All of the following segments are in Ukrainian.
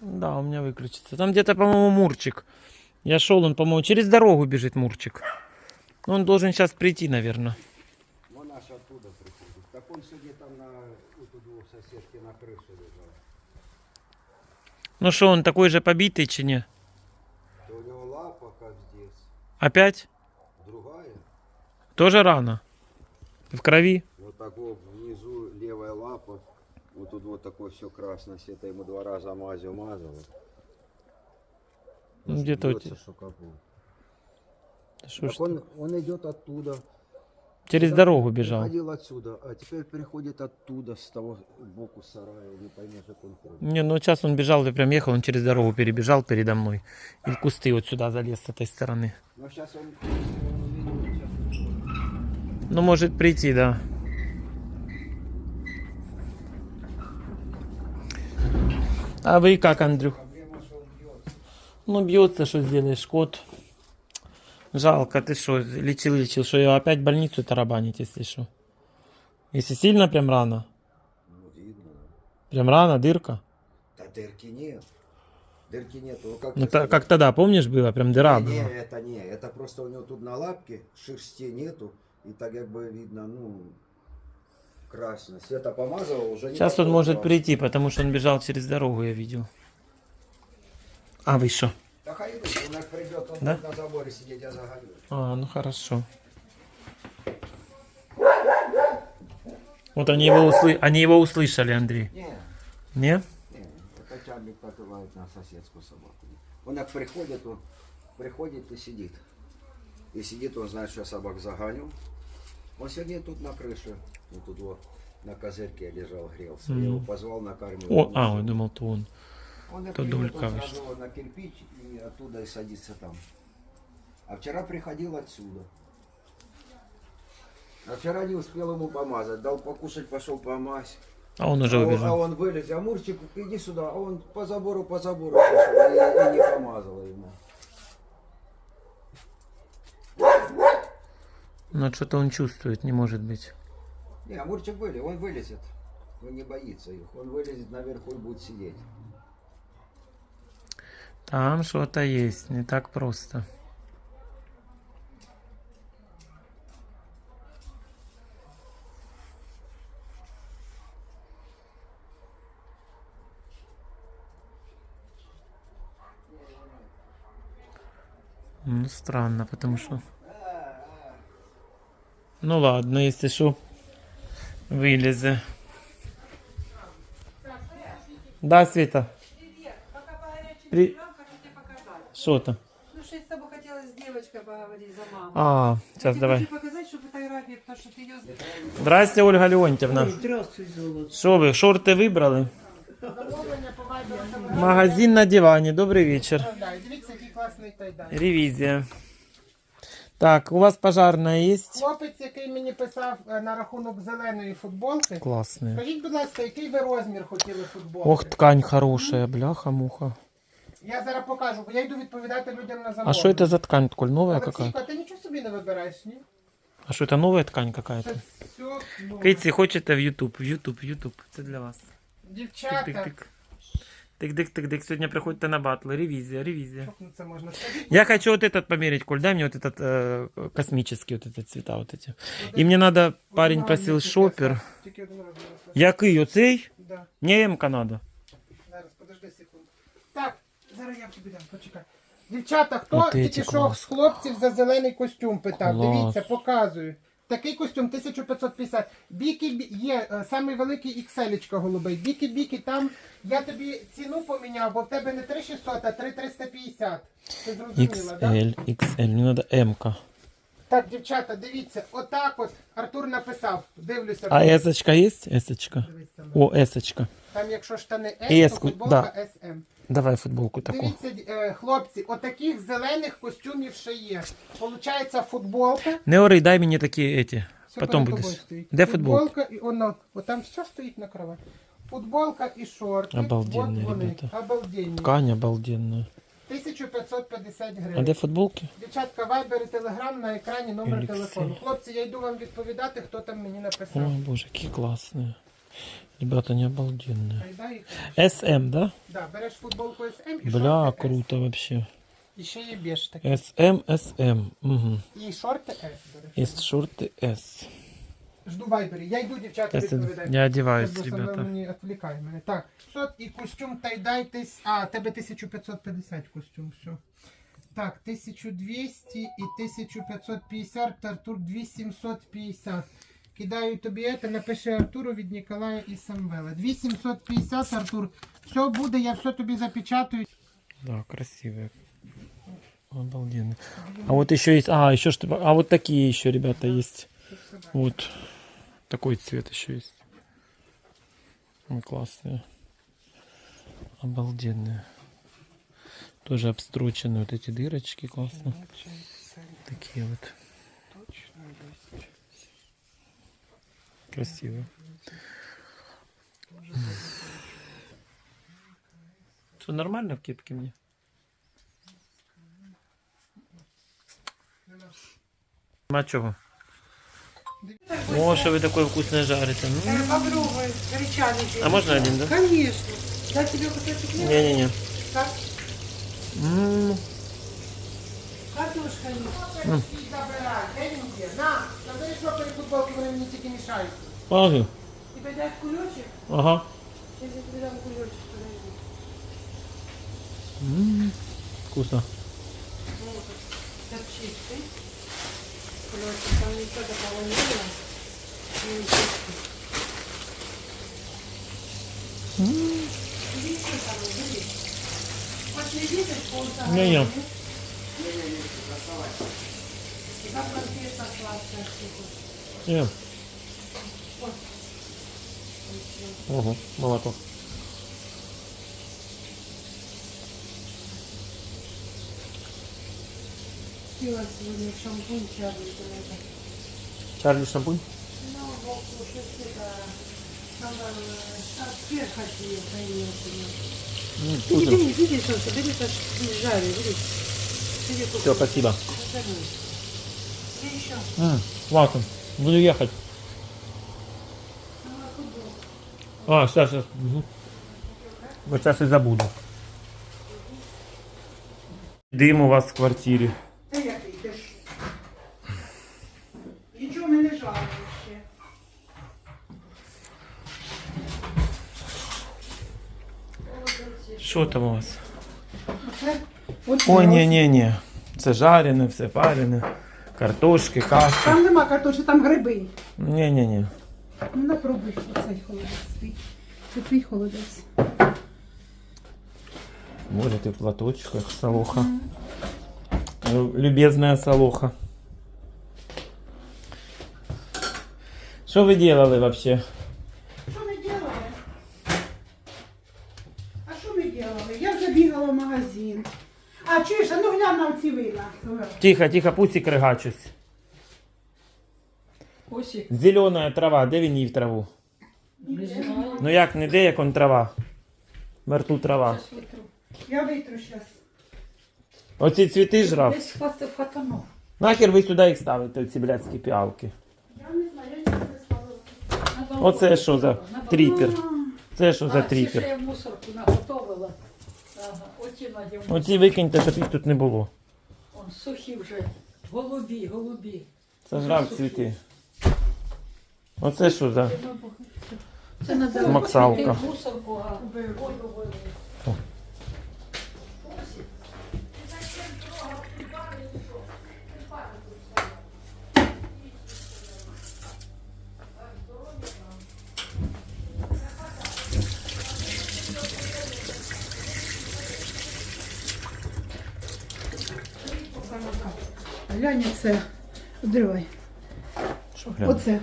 Да, у меня выключится. Там где-то, по-моему, Мурчик. Я шел, он, по-моему, через дорогу бежит Мурчик. Он должен сейчас прийти, наверное. Вона ж оттуда приходит. Так он сегодня там на у соседки на крыше лежал. Ну что, он такой же побитый, чи не? То у него лапа как здесь, Опять? другая. Тоже рано. В крови? Вот так вот внизу левая лапа. Вот тут вот такое все красное. Это ему два раза мазью мазал. Ну, где-то у тебя. что ж он, он идет оттуда. Через Сюда дорогу бежал. Ходил отсюда, а теперь приходит оттуда, с того боку сарая. Не поймешь, как он ходит. Не, ну сейчас он бежал, ты прям ехал, он через дорогу перебежал передо мной. И в кусты вот сюда залез с этой стороны. Но сейчас он, Ну, может прийти, да. А вы как, Андрюх? Ну, бьется, что сделаешь, кот. Жалко, ты что, лечил, лечил, что его опять в больницу тарабанить, если что. Если сильно прям рано. Ну, видно. Прям рано, дырка. Да дырки нет. Дырки нет. Ну, как, Ну, та- как тогда, помнишь, было? Прям дыра не, не, была. это не. Это просто у него тут на лапке шерсти нету. И так как бы видно, ну, красно. Света помазала, уже не Сейчас он такой может прийти, потому что он бежал через дорогу, я видел. А вы что? Да хай он как придет, он Да? будет на заборе сидеть, я загоню. А, ну хорошо. Вот они его, услы... они его услышали, Андрей. Не, Не? не, это Чарлик на соседскую собаку. Он как приходит, он приходит и сидит. И сидит, он знает, что я собак загоню. Он сегодня тут на крыше, вот тут вот, на козырьке лежал, грелся. Я его позвал, накормил. О, Он а, я думал, то он. Он и то придет, Дулька он вышла. сразу вот на кирпич и оттуда и садится там. А вчера приходил отсюда. А вчера не успел ему помазать. Дал покушать, пошел помазь. А он уже а, он, а убежал. он вылез, а Мурчик, иди сюда. А он по забору, по забору пошел. И, и не помазала ему. Но что-то он чувствует, не может быть. Не, а Мурчик вылез, он вылезет. Он не боится их. Он вылезет наверху и будет сидеть. Там что-то есть, не так просто. Ну, странно, потому что... Ну ладно, если что, вылезе. Да, Света? Привет. Пока по горячим При- делам хочу тебе показать. Что там? Ну что я с тобой хотела с девочкой поговорить за маму. А, сейчас тебе давай. хочу показать, что фотографии, потому что ты ее... Здрасте, Ольга Леонтьевна. Здравствуй, золото. Що ви, шорти вибрали? Магазин на дивані. Добрий вечір. Дивіться, який класний той дай. Ревізія. Так, у вас пожарна є? Хлопець, який мені писав е, на рахунок зеленої футболки. Класний. Скажіть, будь ласка, який ви розмір хотіли футболки? Ох, ткань хорошая, бляха-муха. Я зараз покажу, бо я йду відповідати людям на замовлення. А що це за ткань? Коль новая Олексійко, какая? а ти нічого собі не вибираєш, ні? А що це новая ткань какая-то? Це все нове. Киці, хочете в YouTube? В YouTube, в YouTube. Це для вас. Дівчата. Тик-тик-тик. Тик-тик-тик-тик. Сьогодні приходьте на батл. Ревізія, ревізія. Як ну це можна? Скажіть, Я хочу вот этот померить, Коль, дай мне вот этот э, космический, вот этот цвета вот эти. И мне надо, парень один просил раз тільки шопер. раз. Тільки один раз. зараз. Який оцей? Да. Мені М-ка надо. Зараз, подожди секунду. Так, зараз я тобі дам, почекай. Дівчата, хто От тільки эти що клас. з хлопців за зелений костюм питав? Клас. Дивіться, показую. Такий костюм 1550. Бікі є е, самий великий XL голубий. Бікі бікі, там я тобі ціну поміняв, бо в тебе не 3600, а 3350. Ти зрозуміла, так? XL, XL, мені треба М-ка. Так, дівчата, дивіться, отак от Артур написав. Дивлюся. А С-очка есть? О, С-очка. Там якщо штани S, то футболка да. SM. Давай футболку таку. Дивіться, е, хлопці, отаких зелених костюмів ще є. Получається футболка. Не ори, дай мені такі эти. Все Потом будеш. стоїть. Де футболка? і воно, от там все стоїть на кроваті. Футболка і шорти. Обалденні, от вони, ребята. Обалденні. Ткань обалденная. 1550 А де футболки? Дівчатка, вайбер і телеграм на екрані номер Еліксир. телефону. Хлопці, я йду вам відповідати, хто там мені О, написав. боже, які класні. Ребята, не обалденные. СМ, да? Да, береш футболку SM і Бля, шорти круто вообще. І ще є беж такий. СМ, СМ. Угу. І шорти S, береш. Есть шорты S. Жду вайбері. Я йду, дівчата, Я, відповідаю. я саме ребята. мені відвлікає мене. Так, 500 і костюм тайдай тис... А, тебе 1550 костюм, все. Так, 1200 і 1550, Артур 2750. Кидаю тобі це, напиши Артуру від Ніколая і Самвела. 2750, Артур. Все буде, я все тобі запечатаю. Да, красивые. Обалденно. А вот еще есть, а, еще что, а вот такие еще, ребята, есть. Вот. Такой цвет еще есть. Классные. Обалденные. Тоже обстрочены вот эти дырочки, классно. Такие вот. Красиво. Все нормально в кепке мне? А чого? О, що ви таке вкусне жарите. Ну, Попробуй, гречаный. А можно один, да? Конечно. Дать тебе кусочек хлеба? Не-не-не. Как? М, Картошка есть. Всі забирай, де він є? На, скажи, що перед футболки вони мені тільки мішають. Положи. Тебе дать кулечек? Ага. Сейчас я тебе дам кулечек, подожди. М, Вкусно. Ну, вот так чистый. Кулечек, там ничего такого не было. Ну, чистый. Иди еще там, купила сегодня шампунь Чарли. Чарли шампунь? Ну, вот уже это... Там перхоть есть, а не Ты не бери, бери, солнце, бери, так жарю, бери. Все, спасибо. М, классно. Буду ехать. Ну, а, а, сейчас, сейчас. Угу. Вот сейчас и забуду. Дым у вас в квартире. Що там у вас? Оце, от Ой, це ні, ні, ні. Це жарене, все парене. Картошки, каші. Там нема картошки, там гриби. Ні, ні, ні. Ну, напробуй оцей холодець свій. Це твій холодець. Боже, ты в платочках, Салоха. Лю- Любезная Салоха. Что вы делали вообще? Що ми робили? Я вже бігала в магазин. А чуєш, а ну глянь на ці вина. Тихо, тихо, пусик ригачусь. Осик. Зелена трава, де він їв траву? Ну як, не де, як он трава? Мерту трава. Я витру зараз. Оці цвіти жрав. Десь фото. Нахер ви сюди їх ставите, оці блядські піалки. Я не знаю, я не ставила. Оце що за тріпер? Це що за А, ці ще тріпер? я в мусорку. Оці викиньте, щоб їх тут не було. О, сухі вже. Голубі, голубі. Це Сажрав цвіти. Оце що за? Це надо Максалка. мусорку, а. Глянь це. Дривай. Що глянь? Оце.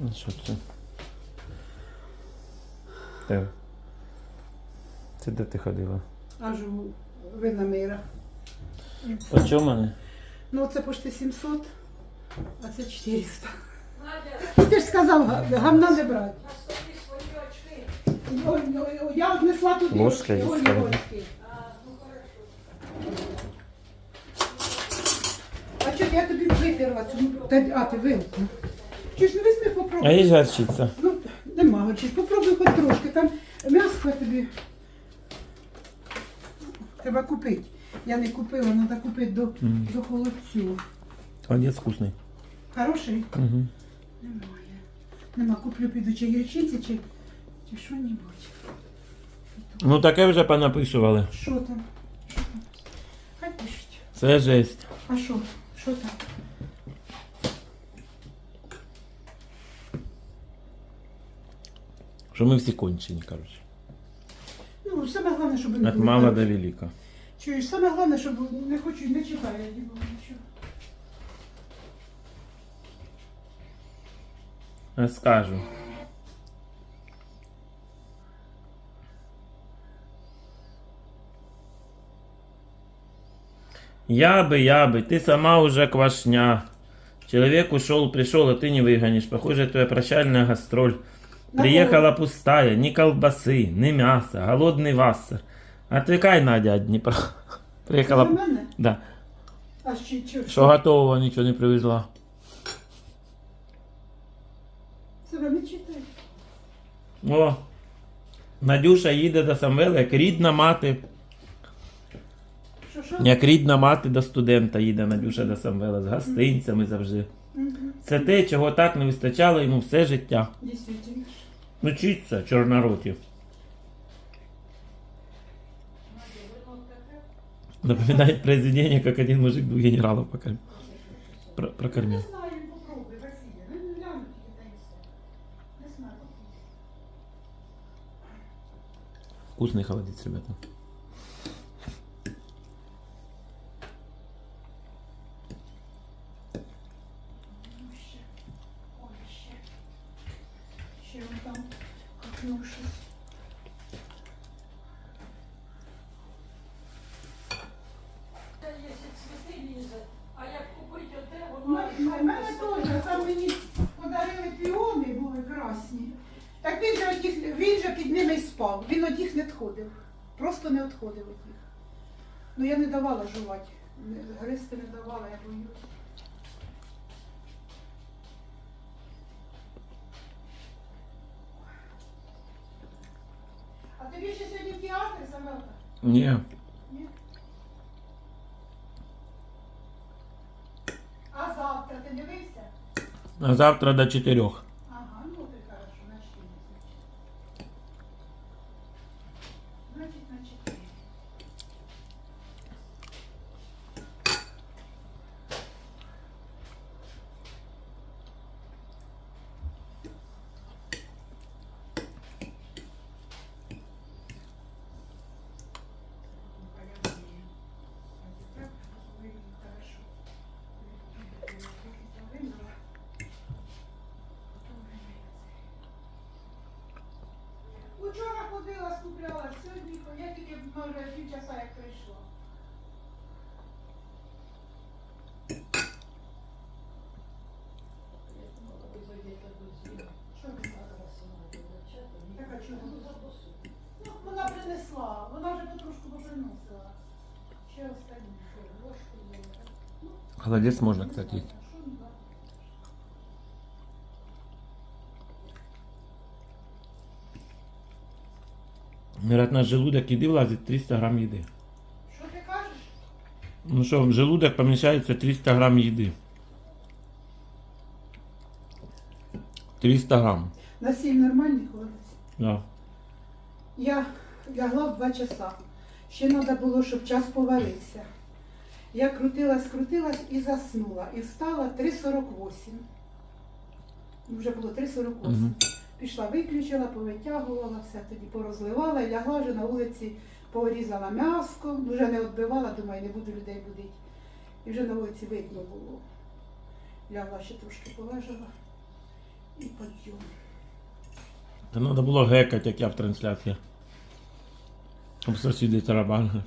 Ну, Що це? Де? Це де ти ходила? Аж вина мира. По чому мене? Ну, це почти 700, а це 400. Ти ж сказав, га- гамна не брати. Ой, ой, Я однесла туди. Ложка є, скажи. Я тобі витерла? цю- Та, а, ти вилку. Чи ж не візьми А є горчиця? Ну, Нема очі. Попробуй хоч трошки. Там м'ясо тобі. Треба купити. Я не купила, треба купити до, Мгм. до холодцю. Холодець вкусний. Хороший? Угу. Немає. Нема, куплю піду чи гірчиці, чи, чи що-небудь. Ну таке вже понаписували. Що там? Що там? Хай пишуть. Це жесть. А що? Що там? Що ми всі кончені, коротше. Ну, саме головне, щоб не От було мала до велика. Чуєш, саме головне, щоб не хочу, не чекаю, я дібала нічого. Я скажу. Я бы, я бы, ты сама уже квашня. Человек ушел, пришел, а ты не выгонишь. Похоже, твоя прощальная гастроль. Приехала пустая, ни колбасы, ни мяса, голодный вассер. Отвлекай, Надя, от Днепра. Для Приехала, мене? да, А ще що? что готового ничего не привезла. Себе не читай. О, Надюша їде до Самвела, як рідна мати. Як рідна мати до студента їде Надюша до Самвела з гостинцями завжди. Це те, чого так не вистачало йому все життя. Дійсно. Ну чіться, чорнороті. Напоминает произведение, как один мужик двух генералов покормил. Про- прокормил. Не знаю, попробуй, Василія. Ну, не гляну тільки та й все. Не знаю, попробуй. Вкусный холодец, ребята. Ну, ще. Ой, ще. Ще вон там копнув щось. Та якщо цвіти лізе, а як купити оте, У воно... мене мене теж, там мені подарили піони, були красні. Так він же, от їх, він же під ними й спав, він від їх не відходив. Просто не відходив від них. Ну я не давала жувати, не- гристи не давала, я боюсь. А тобі ще сьогодні в театр, Самелка? Не, Ні? А завтра ти дивився? а завтра до четырех. Ага, ну ты хорошо, значит, не значит. Значит, значит. Учора ходила, скупляла, сьогодні я тільки може півчаса як прийшла. Що ти Так, а чого? Ну, вона принесла, вона вже потрошку поприносила. Ще останні. Ложку взяла. Ну, Холодец можно, кстати, есть. що не так? Говорят, на желудок еды влазит 300 грамм еды. Що ти кажеш? Ну что, в желудок помещается 300 грамм еды. 300 грамм, На сіль нормальний хлопець? да. Я лягла в два часа. Ще треба було, щоб час поварився. Я крутилась, крутилась і заснула. І встала 3.48. Ну, Вже було 3.48. Мгм. Пішла, виключила, повитягувала, все тоді порозливала і лягла вже на вулиці, порізала м'яско, вже не відбивала, думаю, не буду людей будити. І вже на вулиці видно було. Лягла ще трошки полежала і підйом. Та надо було гекать, як я в трансляції. Об сусіди тарабан.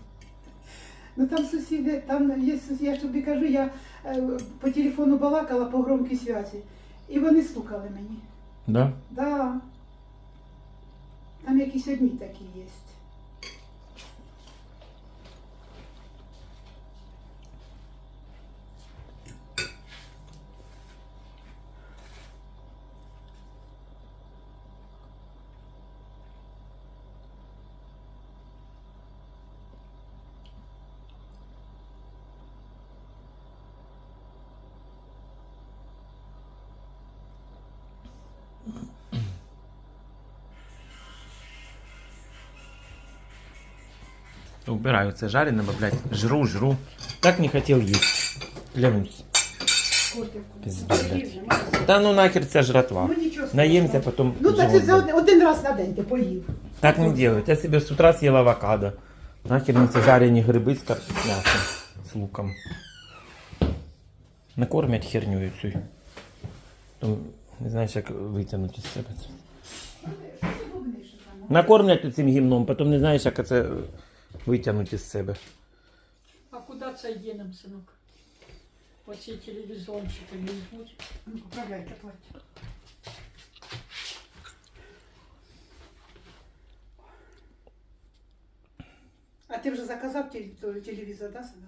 Ну там сусіди, там є сусіди, я ж тобі кажу, я е, по телефону балакала по громкій зв'язі. І вони стукали мені. Да? Да. Там якісь одні такі є. Убираю це жарене, бо, блядь, жру, жру. Так не хотів їсти. Клянусь. Пизда, блядь. Та ну нахер ця жратва. Ну нічого Наїмся, страшного. потім. Ну так це живот за один, один раз на день ти поїв. Так не делают. Я себе с утра съел авокадо. Нахер мне эти жарені гриби з кар- з м'ясом, з луком. Накормять херню цю. Там, не знаєш, як витягнути з себе це. Накормлять цим гімном, потім не знаєш, як це витягнути з себе. А куди це йде нам, синок? Оці телевізончики не візьмуть. Ну, поправляйте плаття. А ти вже заказав той телевізор, да, сина?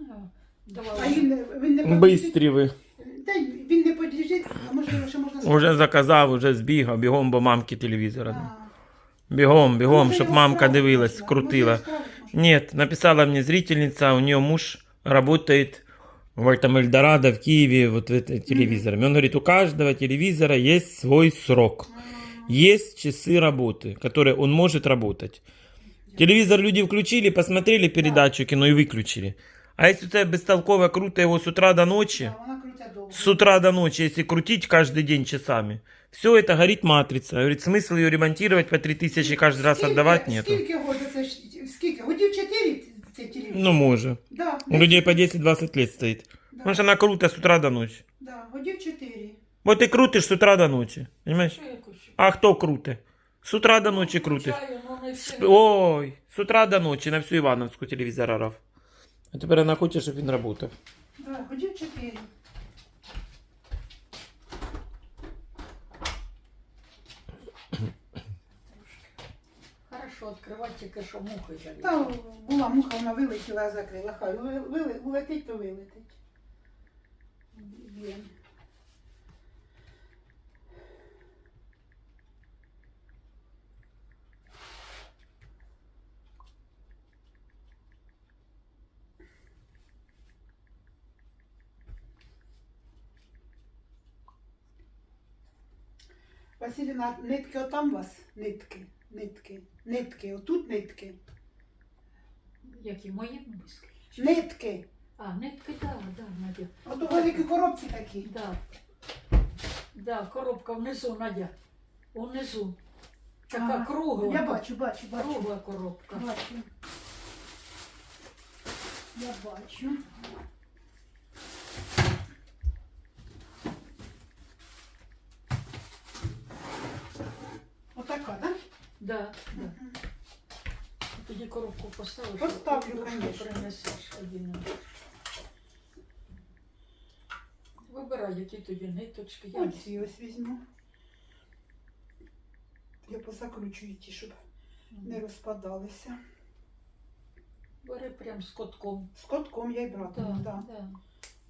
А, А Давай. він, не- він не подлежить? Бистрі ви. Та й він не подлежить, а може його ще можна Уже заказав, уже збігав, бігом, бо мамки телевізора. А. Бігом, бігом, Може, щоб його мамка справити дивилась, можна? крутила. Може, його справити можна? Нет, написала мне зрительница, у нее муж работает в этом Эльдорадо в Киеве, вот в это, телевизорами. Он говорит, у каждого телевизора есть свой срок. Есть часы работы, которые он может работать. Телевизор люди включили, посмотрели передачу кино и выключили. А если у тебя бестолково круто его с утра до ночи, Да, вона крутя довго. с утра до ночи, если крутить каждый день часами, все это горит матрица. Говорит, смысл ее ремонтировать по 3000 каждый раз Скільки- отдавать нету. Скільки годів це ж, скільки? Годів 4 цей телевізор? Ну, может. Да, У людей по 10-20 лет стоит. Да. Потому что она круто с утра до ночи. Да, годів 4. Вот ты крутишь с утра до ночи. Понимаешь? Що я кушу? А кто крутит? С утра до ночи крутит. Включаю, ну, не всі. Ой, с утра до ночи на всю Ивановскую телевизор орав. А теперь она хочет, чтобы он работал. Да, годів 4. Хорошо, відкривати тільки, що мухи залізли. Та була муха, вона вилетіла, закрила. Хай ви- вили- улетить, то вилетить. Василіна, нитки отам вас? Нитки, нитки, нитки, отут нитки. Які мої миски? Нитки. А, нитки, так, да, Надя. От у великі коробці такі. Да. Да, коробка внизу, Надя. Внизу. Така Ага. кругла. Я бачу, бачу, бачу. Кругла коробка. Бачу. Я бачу. Отака, так? Да, да. Тоді коробку поставиш. Поставлю, конечно. принесеш один. Вибирай, які тобі ниточки. Я Оці ось візьму. Я позакручую ті, щоб не розпадалися. Бери прям з котком. З котком я й братиму, Да, так. да.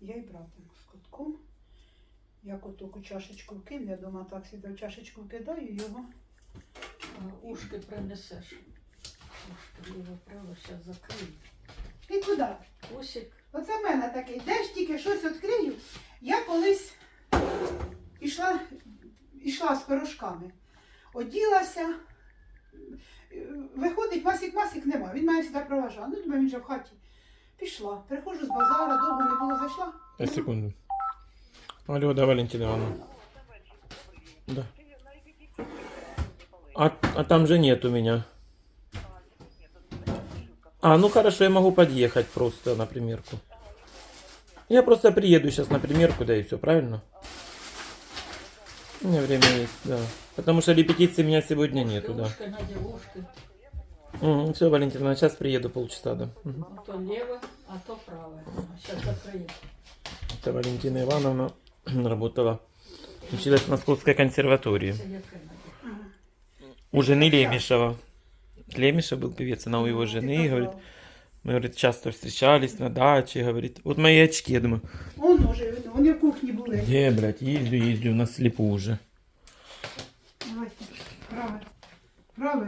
Я й братиму з котком. Я коток у чашечку вкину, я дома так сюди чашечку вкидаю його. А, Ушки принесеш. Ушки ліво, право, зараз закрию. І куди? Усик. Оце в мене такий, де ж тільки щось відкрию. Я колись ішла, ішла з пирожками, оділася, е, виходить, масик-масик нема. Він мене сюди проважав. Ну, думаю, він же в хаті. Пішла. Приходжу з базара, довго не було зайшла. На секунду. Алло, да, Валентина Ивановна. Да. А, а там же нет у меня. А, ну хорошо, я могу подъехать просто на примерку. Я просто приеду сейчас на примерку, да и все, правильно? У меня время есть, да. Потому что репетиции у меня сегодня нету, да. Ушки. все, Валентина, сейчас приеду полчаса, да. А то ліве, а то праве. Зараз закриємо. Это Валентина Ивановна работала, училась в Московской консерватории. Це яке Надя? У жены Лемешева. Лемешев был певец, она у его жены, говорит, мы, говорит, часто встречались на даче, говорит, вот мои очки, я думаю, Он уже, вони в кухні були. где, блядь, ездю, ездю, на слепу уже. Давайте. Праве. Праве.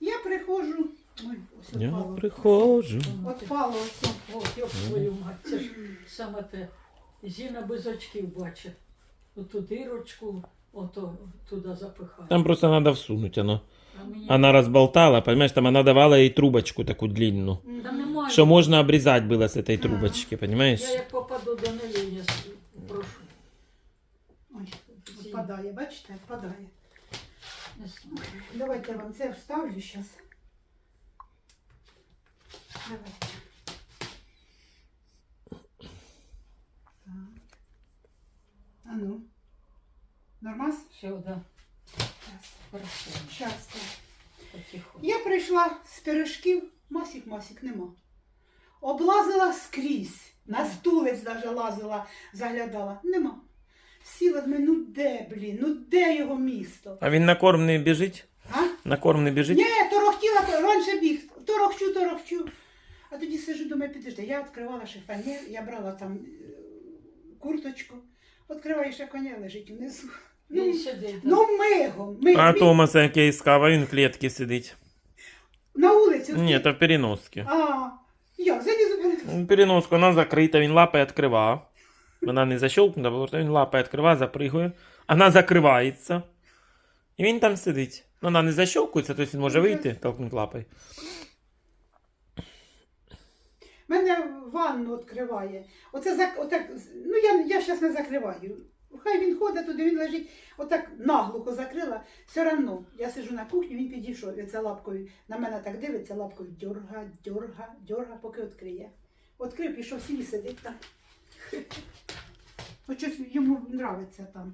Я приходжу. Ой, ось Я отпало. прихожу. Отпало ось. От, йоп твою мать, це ж саме те. Зіна без очків бачить. Оту дирочку, ото туди запихати. Там просто надо всунуть оно. А мені... Она разболтала, понимаешь, там она давала ей трубочку такую длинную. Та немає. Что можно обрезать было с этой трубочки, понимаешь? Я як попаду до неї, я с- прошу. Ой, впадає, бачите, впадає. Не знаю. Давайте я вам це вставлю зараз. Давайте. Так. А ну. Нормас? Все, да. Потихо. Я прийшла з пиріжків, масік, масік нема. Облазила скрізь, на стулець даже лазила, заглядала. Нема. Сіла думаю, ну де, блін, ну де його місто? А він на корм не біжить? А? На корм не біжить? Ні, торохтіла, то раніше біг, торохчу, торохчу. А тоді сижу, думаю, підожди, я відкривала шифонер, я брала там е, курточку, відкриваю шифонер, лежить внизу. Він Ну, сидить. да. ну мигом, мигом. А Томаса, як я іскав, він в клітці сидить. На вулиці. Ні, то в переносці. А, як, залізу перед... Переноску вона закрита, він лапає відкривав. Вона не защелкнута, бо він лапає відкриває, запригує. Вона закривається. І він там сидить. Ну, Вона не защелкується, тобто він може вийти, толкнути лапою. Мене ванну відкриває. Оце зак... отак, ну я, я зараз не закриваю. Хай він ходить туди, він лежить, отак наглухо закрила. Все одно, я сижу на кухні, він підійшов, і лапкою на мене так дивиться, лапкою дьорга, дьорга, дьорга, поки відкриє. Відкрив, пішов сів і сидить там. От щось йому подобається там.